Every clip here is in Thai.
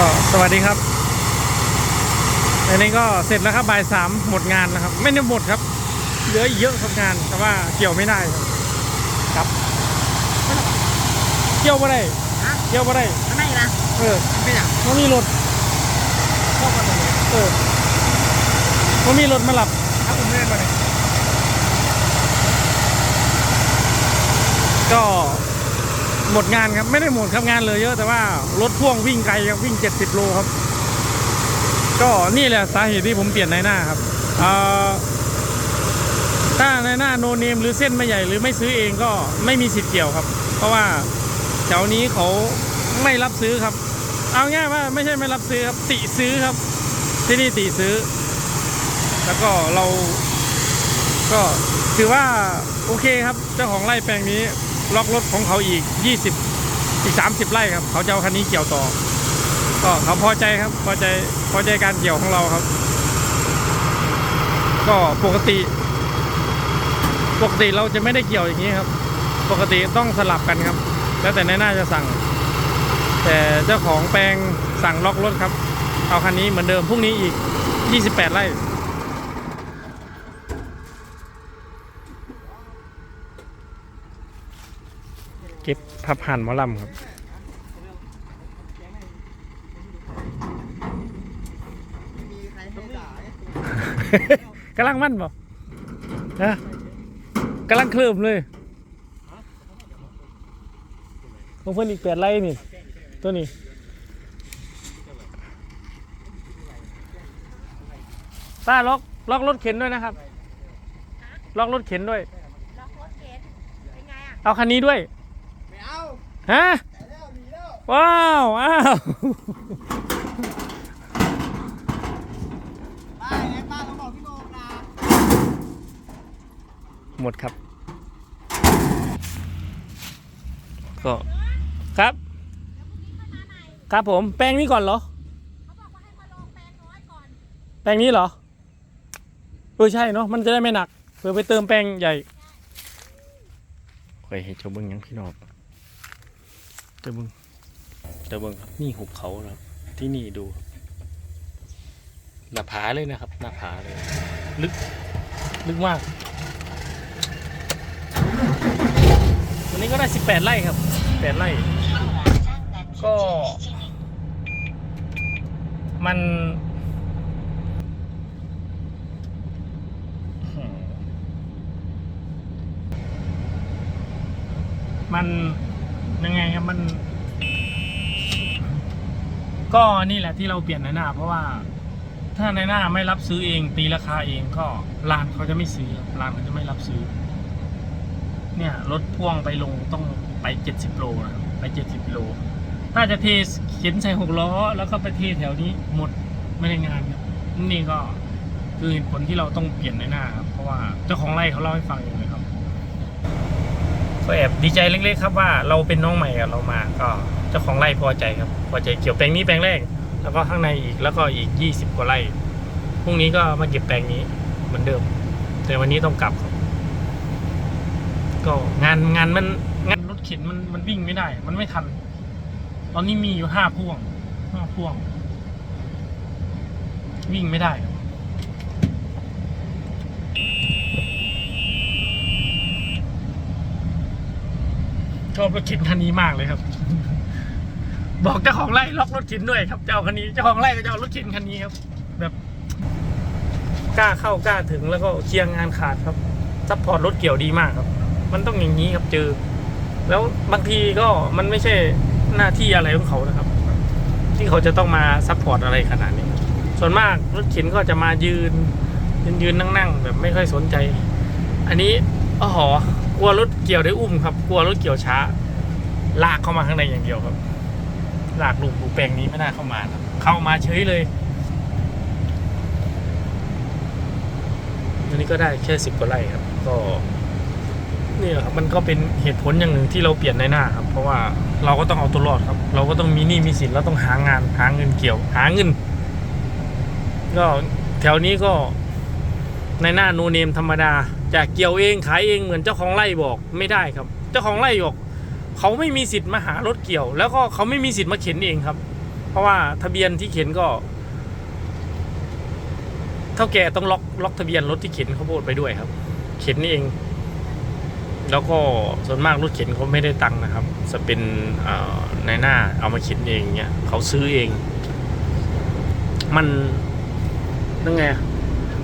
ก็สวัสดีครับ อันนี้ก็เสร็จแล้วครับบ่ายสามหมดงานนะครับ ไม่ได้หมดครับเหลืออีกเยอะครับงาน แต่ว่าเกี่ยวไม่ได้ครับครับเกี่ยวไม่ได้ฮะเกี่ยวไม่ได้ทำไมล่ะเออเป็นอย่างมันมีรถเข้ามาตรงนี้เออมันมีรถมาหลับถ้าผมเล่นมาเนี่ยก็ หมดงานครับ ไม่ได้หมดครับงานเลยเยอะ แต่ว่ารถพ่วงวิ่งไกลครับวิ่ง 70 โลครับ ก็นี่แหละสาเหตุที่ผมเปลี่ยนในหน้าครับถ้าในหน้าโนเนมหรือเส้นไม่ใหญ่หรือไม่ซื้อเองก็ไม่มีสิทธิ์เกี่ยวครับ เพราะว่าแถวนี้เขาไม่รับซื้อครับ เอาง่ายว่าไม่ใช่ไม่รับซื้อครับติซื้อครับ ที่นี่ติซื้อ แล้วก็เราก็ถือว่าโอเคครับ เจ้าของไร่แปลงนี้ ล็อกรถของเขาอีก 20 อีก 30 ไร่ครับ เขาจะเอาคันนี้เกี่ยวต่อ ก็เขาพอใจครับ พอใจพอใจการเกี่ยวของเราครับ ก็ปกติ ปกติเราจะไม่ได้เกี่ยวอย่างนี้ครับ ปกติต้องสลับกันครับ แล้วแต่ในหน้าจะสั่ง แต่เจ้าของแปลงสั่งล็อกรถครับ เอาคันนี้เหมือนเดิมพรุ่งนี้อีก 28 ไร่ เก็บพับหันหมอลำครับมีใครให้ด่าไหมกำลังมั่นบ่ฮะกำลังเคลิมเลยของเพื่อนอีกแปดไร่นี่ ตัวนี้ป้าล็อกล็อกรถเข็นด้วยนะครับ ล็อกรถเข็นด้วยล็อกรถเข็นเป็นไงอะเอาคันนี้ด้วยไม่เอา ฮะว้าวอ้าวหมดครับ ก็ครับ ครับผมแปลงนี้ก่อนเหรอเขาบอกว่าให้มาลงแปลงน้อยก่อนแปลงนี้เหรอเออใช่เนาะมันจะได้ไม่หนักเพื่อไปเติมแปลงใหญ่เคยเห็นเจ้าเบิ้งยังพี่น้อง เจ้าเบิงเจ้าเบิงครับนี่หุบเขาครับ ที่นี่ดูหน้าผาเลยนะครับ หน้าผาเลย ลึก ลึกมาก วันนี้ก็ได้ 18 ไร่ครับ 18 ไร่ ก็ มันมัน ยังไงครับมัน ก็นี่แหละที่เราเปลี่ยนในหน้า เพราะว่าถ้าในหน้าไม่รับซื้อเอง ตีราคาเองก็ร้านเขาจะไม่ซื้อร้านเขาจะไม่รับซื้อ เนี่ยรถพ่วงไปลงต้องไปเจ็ดสิบโลนะครับไปเจ็ดสิบโลถ้าจะเทเข็นใส่หกล้อ แล้วก็ไปเทแถวนี้หมดไม่ได้งานครับนี่ก็คือเหตุผลที่เราต้องเปลี่ยนในหน้าครับเพราะว่าเจ้าของไร่เขาเล่าให้ฟังเองเลยครับ ก็แอบดีใจเล็กๆครับว่าเราเป็นน้องใหม่กับเรามาก็เจ้าของไร่พอใจครับพอใจเกี่ยวแปลงนี้แปลงแรก แล้วก็ข้างในอีกแล้วก็อีกยี่สิบกว่าไร่พรุ่งนี้ก็มาเก็บแปลงนี้เหมือนเดิม แต่วันนี้ต้องกลับครับก็งานงานมันงานรถเข็นมันมันวิ่งไม่ได้ มันไม่ทัน ตอนนี้มีอยู่ห้าพ่วงห้าพ่วง วิ่งไม่ได้ครับ ชอบรถเข็นคันนี้มากเลยครับ บอกเจ้าของไร่ล็อกรถเข็นด้วยครับเจ้าคันนี้เจ้าของไร่ก็จะเอารถเข็นคันนี้ครับ แบบกล้าเข้ากล้าถึงแล้วก็เคลียร์งานขาดครับซัพพอร์ตรถเกี่ยวดีมากครับ มันต้องอย่างนี้ครับเจอ แล้วบางทีก็มันไม่ใช่หน้าที่อะไรของเขานะครับ ที่เขาจะต้องมาซัพพอร์ตอะไรขนาดนี้ ส่วนมากรถเข็นก็จะมายืนยืนยืนนั่งนั่งๆแบบไม่ค่อยสนใจ อันนี้อ๋อ กลัวรถเกี่ยวได้อุ้มครับ กลัวรถเกี่ยวช้า ลากเข้ามาข้างในอย่างเดียวครับ ลากลูกปูแปลงนี้ไม่น่าเข้ามาครับ เข้ามาเฉยเลยอันนี้ก็ได้แค่สิบกว่าไร่ครับ ก็นี่ครับมันก็เป็นเหตุผลอย่างหนึ่งที่เราเปลี่ยนในหน้าครับ เพราะว่าเราก็ต้องเอาตัวรอดครับ เราก็ต้องมีหนี้มีสินเราต้องหางานหาเงินเกี่ยว หาเงิน ก็แถวนี้ก็ในหน้าโนเนมธรรมดา จะเกี่ยวเองขายเองเหมือนเจ้าของไร่บอกไม่ได้ครับ เจ้าของไร่บอกเขาไม่มีสิทธิ์มาหารถเกี่ยว แล้วก็เขาไม่มีสิทธิ์มาเข็นเองครับ เพราะว่าทะเบียนที่เขียนก็ เท่าแก่ต้องล็อกล็อกทะเบียนรถที่เข็นเขาโพดไปด้วยครับ เข็นนี่เอง แล้วก็ส่วนมากรถเข็นเขาไม่ได้ตังค์นะครับ จะเป็นในหน้าเอามาเข็นเองเนี่ยเขาซื้อเอง มันนั่งไง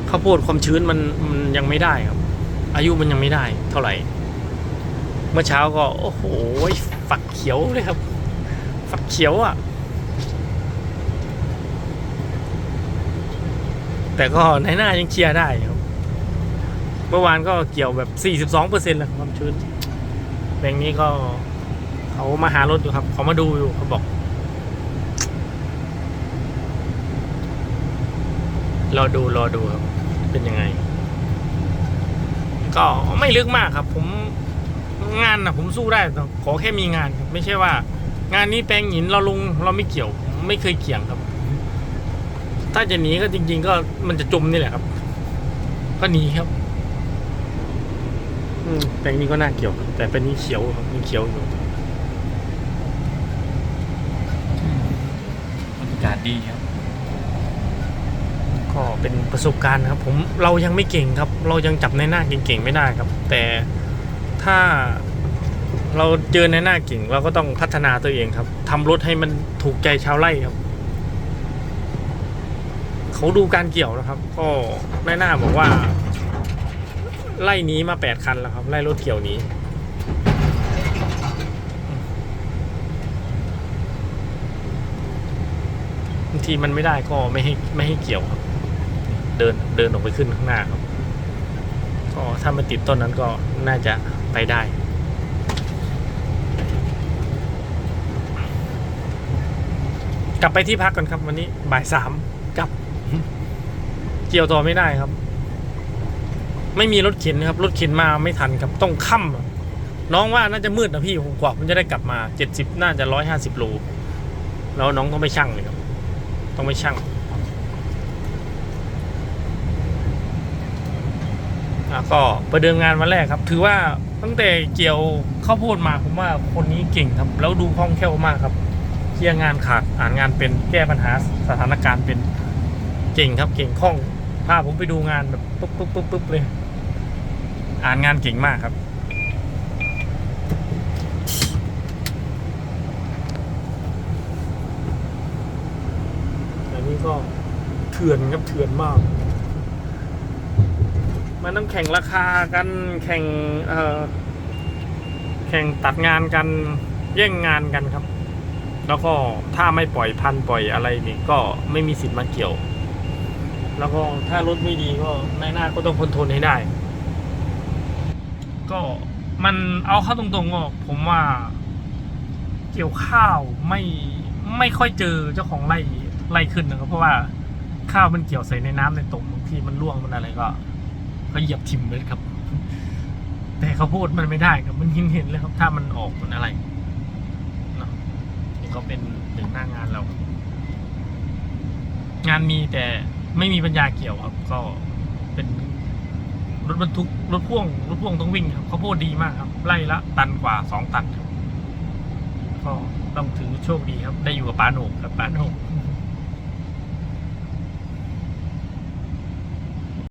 ข้าวโพดความชื้นมันมันยังไม่ได้ครับ อายุมันยังไม่ได้เท่าไหร่ เมื่อเช้าก็ โอ้โห ฝักเขียวเลยครับ ฝักเขียวอะ แต่ก็ในหน้ายังเคลียร์ได้ครับ เมื่อวานก็เกี่ยวแบบ 42เปอร์เซ็นต์แล้วความชื้นแบงนี้ก็เขามาหารถอยู่ครับ เขามาดูอยู่เขาบอกรอดูรอดูครับ เป็นยังไง ก็ไม่ลึกมากครับ ผมงานนะผมสู้ได้แต่ขอแค่มีงานครับไม่ใช่ว่า งานนี้แปลงหินเราลงเราไม่เกี่ยวผมไม่เคยเกี่ยงครับ ถ้าจะหนีก็จริง ๆ ก็มันจะจมนี่แหละครับ ก็หนีครับอืมแปลงนี้ก็น่าเกี่ยวครับแต่เป็นนี้เขียวครับมีเขียวอยู่บรรยากาศดีครับ ก็เป็นประสบการณ์ครับ ผมเรายังไม่เก่งครับ เรายังจับในหน้าเก่งๆไม่ได้ครับ แต่ถ้าเราเจอในหน้าเก่งเราก็ต้องพัฒนาตัวเองครับทำรถให้มันถูกใจชาวไร่ครับ เขาดูการเกี่ยวนะครับ ก็ในหน้าบอกว่า ไล่นี้มาแปดคันแล้วครับ ไล่รถเกี่ยวนี้บางทีมันไม่ได้ก็ไม่ให้ไม่ให้เกี่ยวครับ เดินเดินออกไปขึ้นข้างหน้าครับก็ถ้ามันติดต้นนั้นก็น่าจะไปได้กลับไปที่พักก่อนครับ วันนี้บ่ายสามกลับ เกี่ยวต่อไม่ได้ครับ ไม่มีรถเข็นครับรถเข็นมาไม่ทันครับต้องค่ำน้องว่าน่าจะมืดนะพี่ผมกว่ามันจะได้กลับมาเจ็ดสิบน่าจะร้อยห้าสิบโลแล้วน้องต้องไปชั่งเลยครับ ต้องไปชั่ง อะ ก็ประเดิมงานวันแรกครับ ถือว่าตั้งแต่เกี่ยวข้าวโพดมาผมว่าคนนี้เก่งครับ แล้วดูคล่องแคล่วมากครับเคลียร์งานขาดอ่านงานเป็นแก้ปัญหาสถานการณ์เป็นเก่งครับเก่งคล่องพาผมไปดูงานแบบปุ๊บปุ๊บปุ๊บปุ๊บเลย อ่านงานเก่งมากครับอันนี้ก็เถื่อนครับเถื่อนมาก มันต้องแข่งราคากันแข่งเอ่อแข่งตัดงานกันแย่งงานกันครับ แล้วก็ถ้าไม่ปล่อยพันธ์ปล่อยอะไรนี่ก็ไม่มีสิทธิ์มาเกี่ยว แล้วก็ถ้ารถไม่ดีก็ในหน้าก็ต้องคอนโทรลให้ได้ ก็มันเอาเข้าตรงๆก็ผมว่า เกี่ยวข้าวไม่ไม่ค่อยเจอเจ้าของไร่ไร่ขึ้นนะครับ เพราะว่าข้าวมันเกี่ยวใส่ในน้ำในตมบางทีมันร่วงมันอะไรก็ ก็เหยียบทิมเลยครับ แต่เขาพูดมันไม่ได้ครับ มันเห็นเห็นเลยครับ ถ้ามันออกมันอะไรเนาะนี่ก็เป็นหนึ่งหน้างานเรา งานมีแต่ไม่มีปัญญาเกี่ยวครับ ก็เป็นรถบรรทุกรถพ่วงรถพ่วงต้องวิ่งครับเขาวโพดดีมากครับ ไล่ละตันกว่าสองตันก็ต้องถือโชคดีครับ ได้อยู่กับปาโหนกครับปาโหนก